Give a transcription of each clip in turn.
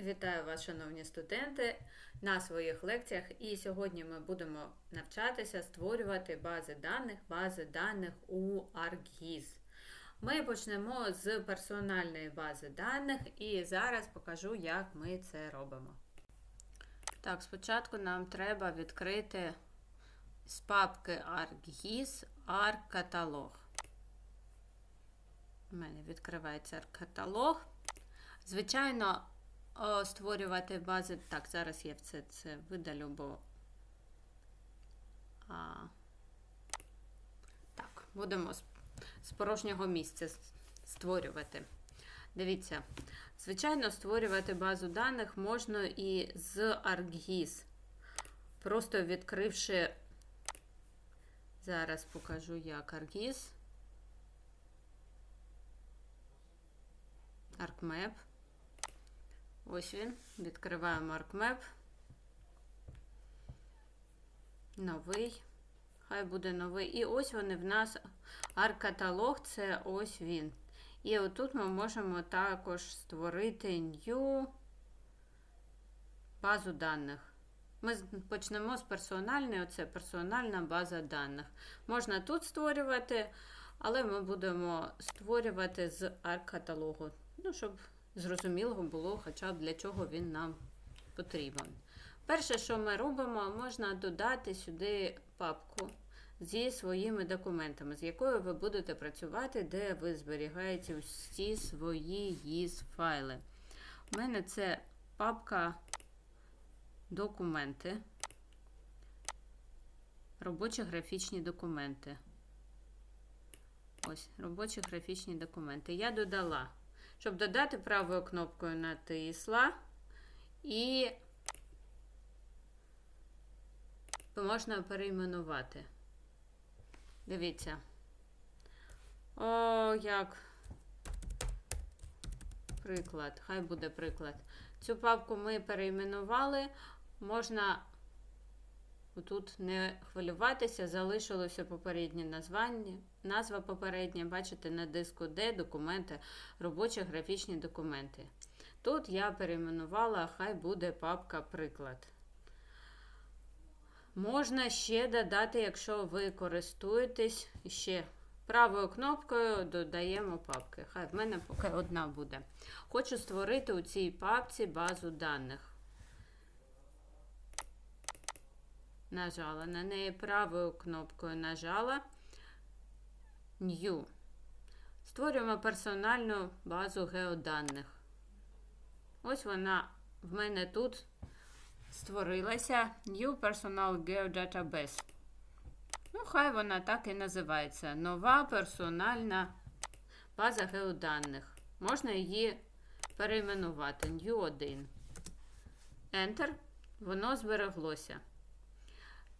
Вітаю вас, шановні студенти, на своїх лекціях. І сьогодні ми будемо навчатися створювати бази даних, бази даних у ArcGIS. Ми почнемо з персональної бази даних і зараз покажу, як ми це робимо. Так, спочатку нам треба відкрити з папки ArcGIS ArcCatalog. У мене відкривається ArcCatalog. Звичайно, створювати бази. Так, зараз я все це видалю, бо. А, Так, будемо з, з порожнього місця створювати. Дивіться, звичайно, створювати базу даних можна і з ArcGIS. Просто відкривши, зараз покажу як ArcGIS. ArcMap. Ось він. Відкриваємо ArcMap. Новий. Хай буде новий. І ось вони в нас аркаталог це ось він. І отут ми можемо також створити new базу даних. Ми почнемо з персональної, оце персональна база даних. Можна тут створювати, але ми будемо створювати з арк-каталогу. Ну, щоб зрозуміло було, хоча б для чого він нам потрібен. Перше, що ми робимо, можна додати сюди папку зі своїми документами, з якою ви будете працювати, де ви зберігаєте усі свої ЄС файли. У мене це папка документи, робочі графічні документи. Ось, робочі графічні документи. Я додала щоб додати правою кнопкою натисла і можна перейменувати. Дивіться. О, як приклад, хай буде приклад. Цю папку ми перейменували. Можна тут не хвилюватися, залишилося попереднє названня. Назва попередня, бачите, на диску D документи, робочі графічні документи. Тут я перейменувала, хай буде папка приклад. Можна ще додати, якщо ви користуєтесь ще правою кнопкою додаємо папки. Хай в мене поки одна буде. Хочу створити у цій папці базу даних. Нажала на неї правою кнопкою нажала. New. Створюємо персональну базу геоданих. Ось вона в мене тут створилася New Personal Geodatabase. Ну, хай вона так і називається. Нова персональна база геоданих. Можна її перейменувати. New 1. Enter. Воно збереглося.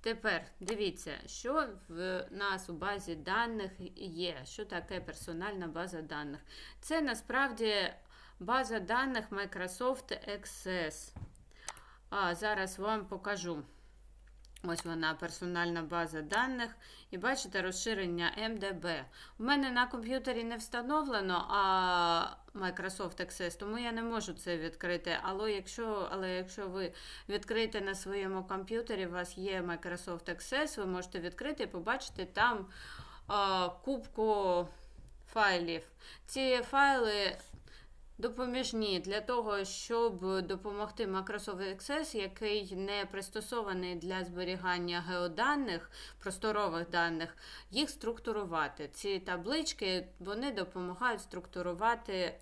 Тепер дивіться, що в нас у базі даних є. Що таке персональна база даних? Це насправді база даних Microsoft Access. А зараз вам покажу. Ось вона, персональна база даних. І бачите розширення MDB. У мене на комп'ютері не встановлено а Microsoft Access, тому я не можу це відкрити. Але якщо але якщо ви відкрите на своєму комп'ютері, у вас є Microsoft Access, ви можете відкрити і побачити там а, кубку файлів. Ці файли допоміжні для того, щоб допомогти Microsoft Access, який не пристосований для зберігання геоданих, просторових даних, їх структурувати. Ці таблички вони допомагають структурувати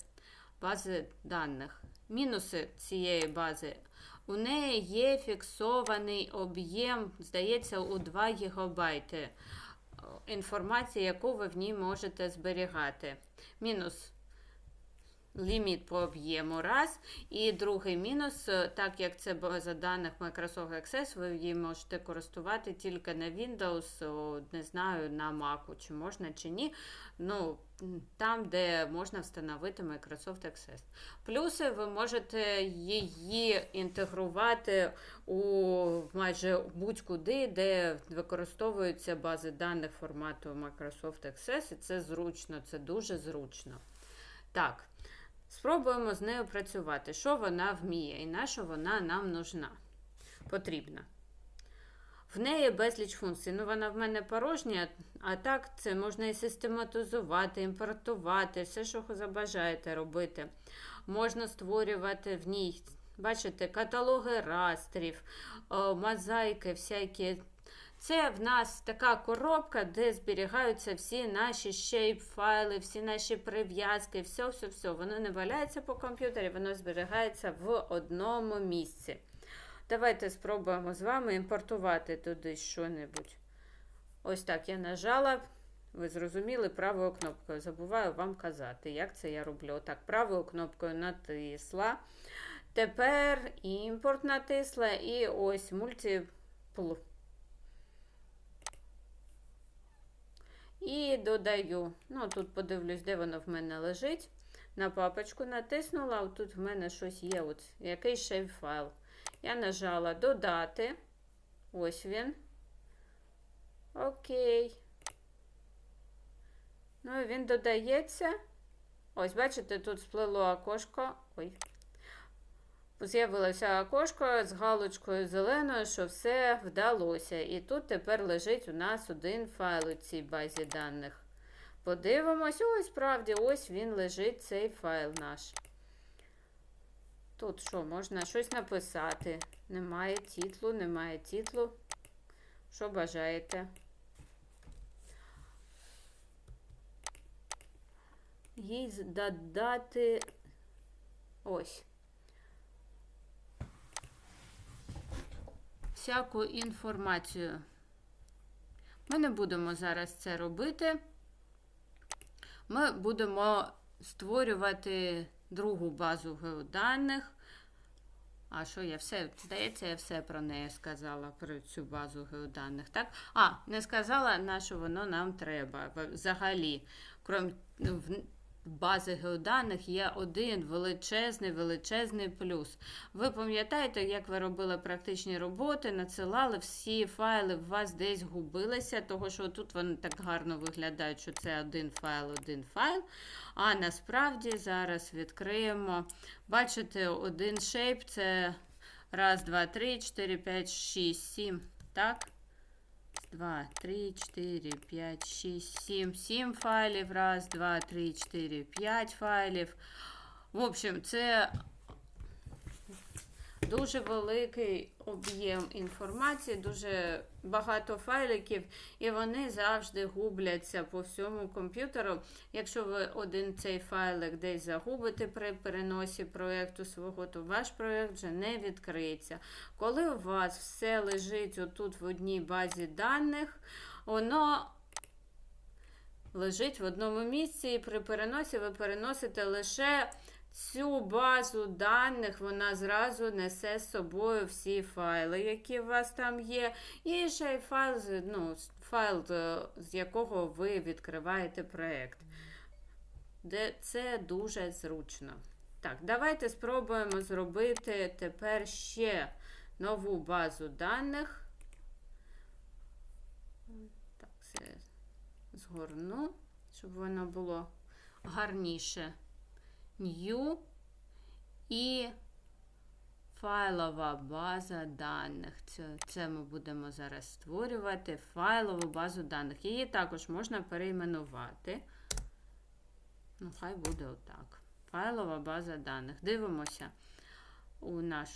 бази даних. Мінуси цієї бази. У неї є фіксований об'єм, здається, у 2 ГБ інформації, яку ви в ній можете зберігати. Мінус ліміт по об'єму раз. І другий мінус, е, так як це база даних Microsoft Access, ви її можете користувати тільки на Windows, не знаю, на Mac, чи можна, чи ні. Ну, Там, де можна встановити Microsoft Access. Плюси ви можете її інтегрувати у майже будь-куди, де використовуються бази даних формату Microsoft Access, і це зручно, це дуже зручно. Так. Спробуємо з нею працювати, що вона вміє і на що вона нам нужна, потрібна. В неї безліч функцій. Ну, вона в мене порожня, а так це можна і систематизувати, імпортувати, все, що забажаєте робити. Можна створювати в ній, бачите, каталоги растрів, мозаїки всякі. Це в нас така коробка, де зберігаються всі наші shape-файли, всі наші прив'язки, все-все-все. Воно не валяється по комп'ютері, воно зберігається в одному місці. Давайте спробуємо з вами імпортувати туди що-небудь. Ось так я нажала. Ви зрозуміли правою кнопкою. Забуваю вам казати, як це я роблю. Отак, правою кнопкою натисла. Тепер імпорт натисла і ось мультипл. І додаю. Ну, тут подивлюсь, де воно в мене лежить. На папочку натиснула, тут в мене щось є. От, якийсь шейп файл. Я нажала додати. Ось він. Окей. Ну, і він додається. Ось, бачите, тут сплило окошко. Ой. З'явилося окошко з галочкою зеленою, що все вдалося. І тут тепер лежить у нас один файл у цій базі даних. Подивимось, ось справді, ось він лежить, цей файл наш. Тут що, можна щось написати. Немає тітлу, немає тітлу. Що бажаєте? Їй додати ось. Всяку інформацію. Ми не будемо зараз це робити. Ми будемо створювати другу базу геоданих. А що я все, здається, я все про неї сказала, про цю базу геоданих, так? А, не сказала, на що воно нам треба. Взагалі, крім бази геоданих є один величезний величезний плюс. Ви пам'ятаєте, як ви робили практичні роботи, надсилали всі файли, в вас десь губилися, того що тут вони так гарно виглядають, що це один файл, один файл. А насправді зараз відкриємо. Бачите, один шейп це раз, два, три, чотири, п'ять, шість, сім. Так? 2, 3, 4, 5, 6, 7, 7 файлів. Раз, 2, 3, 4, 5 файлів. В общем, це дуже великий об'єм інформації, дуже багато файликів, і вони завжди губляться по всьому комп'ютеру. Якщо ви один цей файлик десь загубите при переносі проєкту свого, то ваш проєкт вже не відкриється. Коли у вас все лежить отут в одній базі даних, воно лежить в одному місці, і при переносі ви переносите лише цю базу даних вона зразу несе з собою всі файли, які у вас там є. І ще й файл, ну, файл, з якого ви відкриваєте проєкт. Це дуже зручно. Так, давайте спробуємо зробити тепер ще нову базу даних. Так, це згорну, щоб воно було гарніше new і файлова база даних. Це, це ми будемо зараз створювати файлову базу даних. Її також можна перейменувати. Ну, хай буде отак. Файлова база даних. Дивимося у наш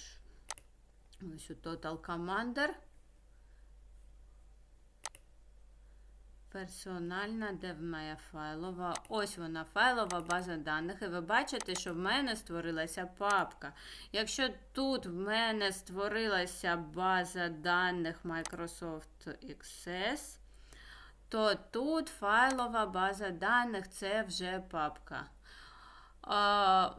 ось у Total Commander. Персональна, де в моя файлова. Ось вона, файлова база даних. І ви бачите, що в мене створилася папка. Якщо тут в мене створилася база даних Microsoft Access, то тут файлова база даних це вже папка. А,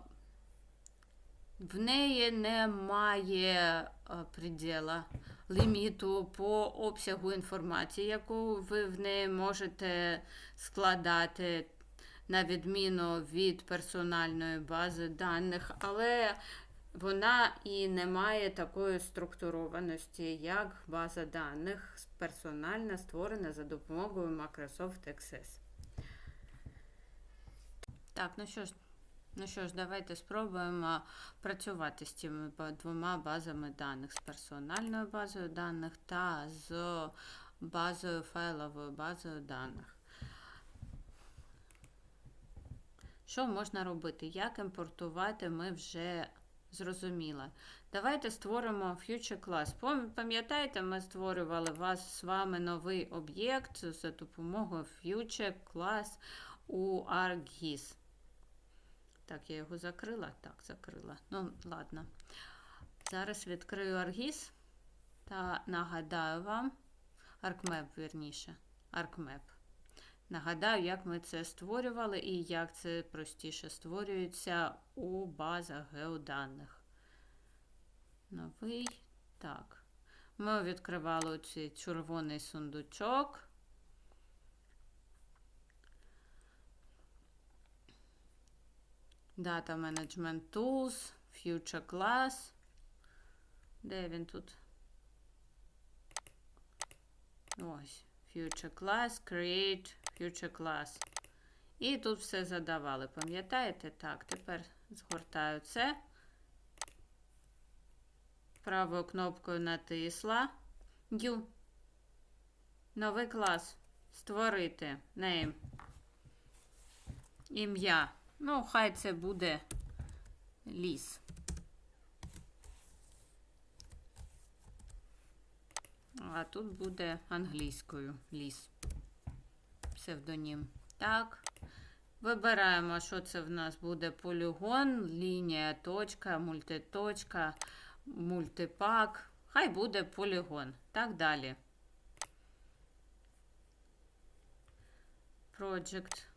В неї немає приділа ліміту по обсягу інформації, яку ви в неї можете складати, на відміну від персональної бази даних, але вона і не має такої структурованості, як база даних персональна створена за допомогою Microsoft Access. Так, ну що ж, Ну що ж, давайте спробуємо працювати з цими двома базами даних: з персональною базою даних та з базою файловою базою даних. Що можна робити? Як імпортувати, ми вже зрозуміли. Давайте створимо Future Class. Пам'ятаєте, ми створювали вас з вами новий об'єкт за допомогою Future Class у ArcGIS. Так, я його закрила? Так, закрила. Ну, ладно. Зараз відкрию ArcGIS та нагадаю вам, ArcMap, вірніше, ArcMap. Нагадаю, як ми це створювали і як це простіше створюється у базах геоданих. Новий. Так. Ми відкривали цей червоний сундучок. Data Management Tools, Future Class. Де він тут? Ось. Future Class, Create Future Class. І тут все задавали. Пам'ятаєте? Так, тепер згортаю це. Правою кнопкою натисла. New. Новий клас. Створити. Name. Ім'я. Ну, хай це буде ліс. А тут буде англійською ліс. Псевдонім. Так. Вибираємо, що це в нас буде полігон, лінія, точка, мультиточка, мультипак. Хай буде полігон. Так далі. Project.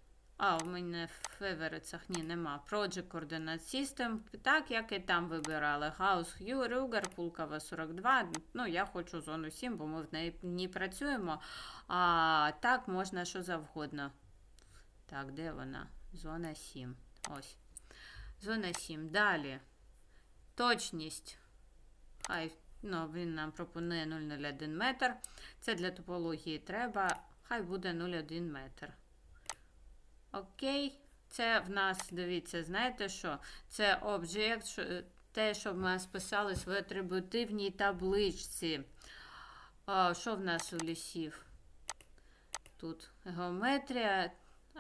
А, у мене в феверицях ні, нема. Project Coordinate System. Так, як і там вибирали. House Hue, Ruger, Пулкова 42. Ну, я хочу зону 7, бо ми в неї не працюємо. А так можна що завгодно. Так, де вона? Зона 7. Ось. Зона 7. Далі. Точність. Хай, ну, він нам пропонує 0,01 метр. Це для топології треба. Хай буде 0,1 метр. Окей. Це в нас, дивіться, знаєте що? Це об'єкт, те, що ми списали в атрибутивній табличці. А, що в нас у лісів? Тут геометрія,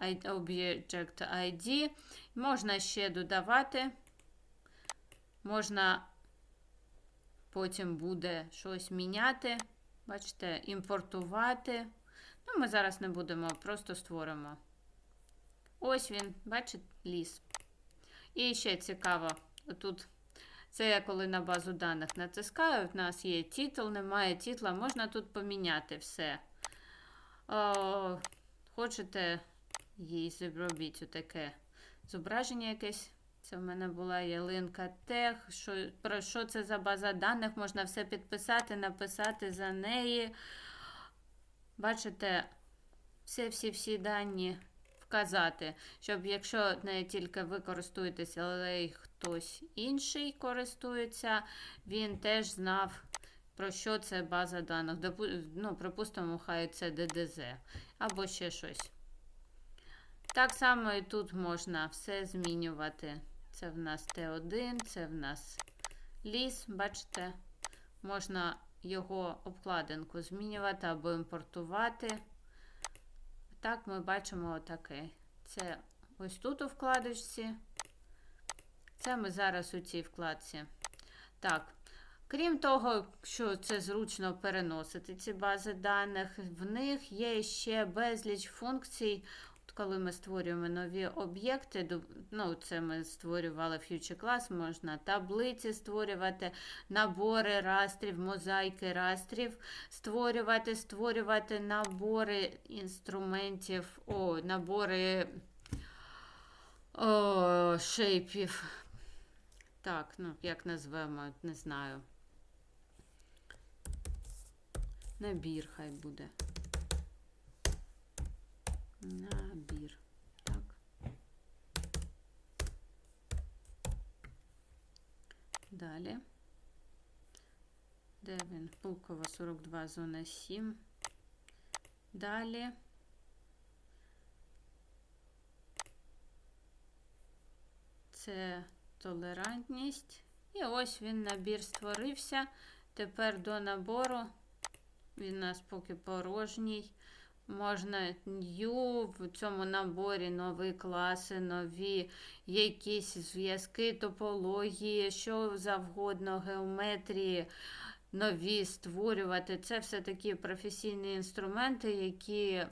Object ID. Можна ще додавати. Можна потім буде щось міняти. Бачите, імпортувати. Ну, ми зараз не будемо, просто створимо. Ось він, бачите, ліс. І ще цікаво, тут це я коли на базу даних натискаю, в нас є титул, немає титла, можна тут поміняти все. О, хочете їй зробіть отаке зображення якесь. Це в мене була ялинка тех. Що, про що це за база даних? Можна все підписати, написати за неї. Бачите, всі-всі-всі дані вказати, щоб якщо не тільки ви користуєтеся, але й хтось інший користується, він теж знав, про що це база даних. Ну, припустимо, хай це ДДЗ або ще щось. Так само і тут можна все змінювати. Це в нас Т1, це в нас ліс, бачите, можна його обкладинку змінювати або імпортувати. Так, ми бачимо отаке. Це ось тут у вкладочці. Це ми зараз у цій вкладці. Так. Крім того, що це зручно переносити ці бази даних, в них є ще безліч функцій. Коли ми створюємо нові об'єкти, ну, це ми створювали Future Class, можна таблиці створювати, набори растрів, мозаїки растрів, створювати, створювати набори інструментів, о, набори о, шейпів. Так, ну, як назвемо, не знаю. Набір хай буде. Набір. Так. Далі. Де він? Пулкова 42, зона 7. Далі. Це толерантність. І ось він набір створився. Тепер до набору. Він у нас поки порожній. Можна new, в цьому наборі нові класи, нові якісь зв'язки, топології, що завгодно, геометрії, нові створювати. Це все такі професійні інструменти, які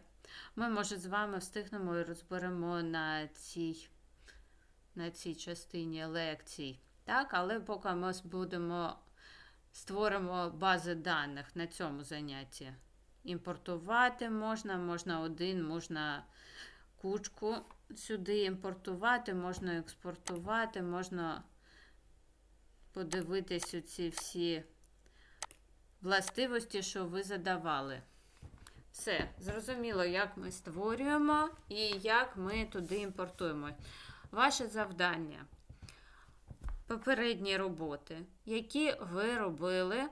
ми, може, з вами встигнемо і розберемо на цій, на цій частині лекцій. Так, але поки ми будемо створимо бази даних на цьому занятті. Імпортувати можна, можна один, можна кучку сюди імпортувати, можна експортувати, можна подивитись оці всі властивості, що ви задавали. Все, зрозуміло, як ми створюємо і як ми туди імпортуємо. Ваше завдання. Попередні роботи, які ви робили,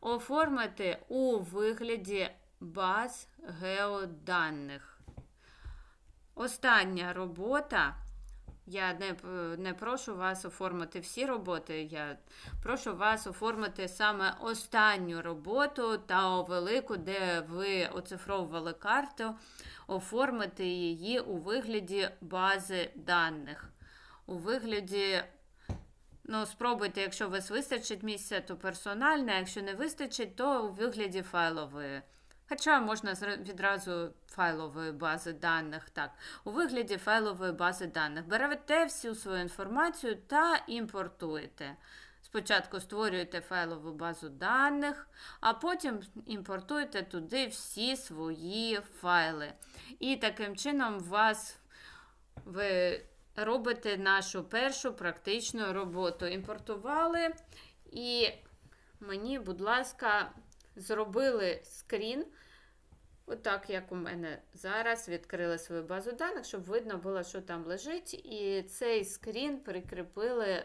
оформити у вигляді баз геоданних. Остання робота. Я не, не прошу вас оформити всі роботи. Я прошу вас оформити саме останню роботу та велику, де ви оцифровували карту, оформити її у вигляді бази даних. У вигляді, ну, спробуйте, якщо у вас вистачить місця, то персональне, якщо не вистачить, то у вигляді файлової. Хоча можна відразу файлової бази даних, так, у вигляді файлової бази даних. Берете всю свою інформацію та імпортуєте. Спочатку створюєте файлову базу даних, а потім імпортуєте туди всі свої файли. І таким чином вас ви робите нашу першу практичну роботу. Імпортували і мені, будь ласка, зробили скрін. Отак, як у мене зараз, відкрили свою базу даних, щоб видно було, що там лежить. І цей скрін прикріпили,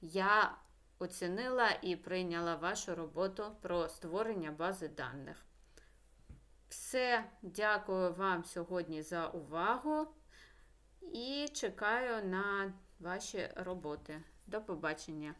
я оцінила і прийняла вашу роботу про створення бази даних. Все, дякую вам сьогодні за увагу і чекаю на ваші роботи. До побачення!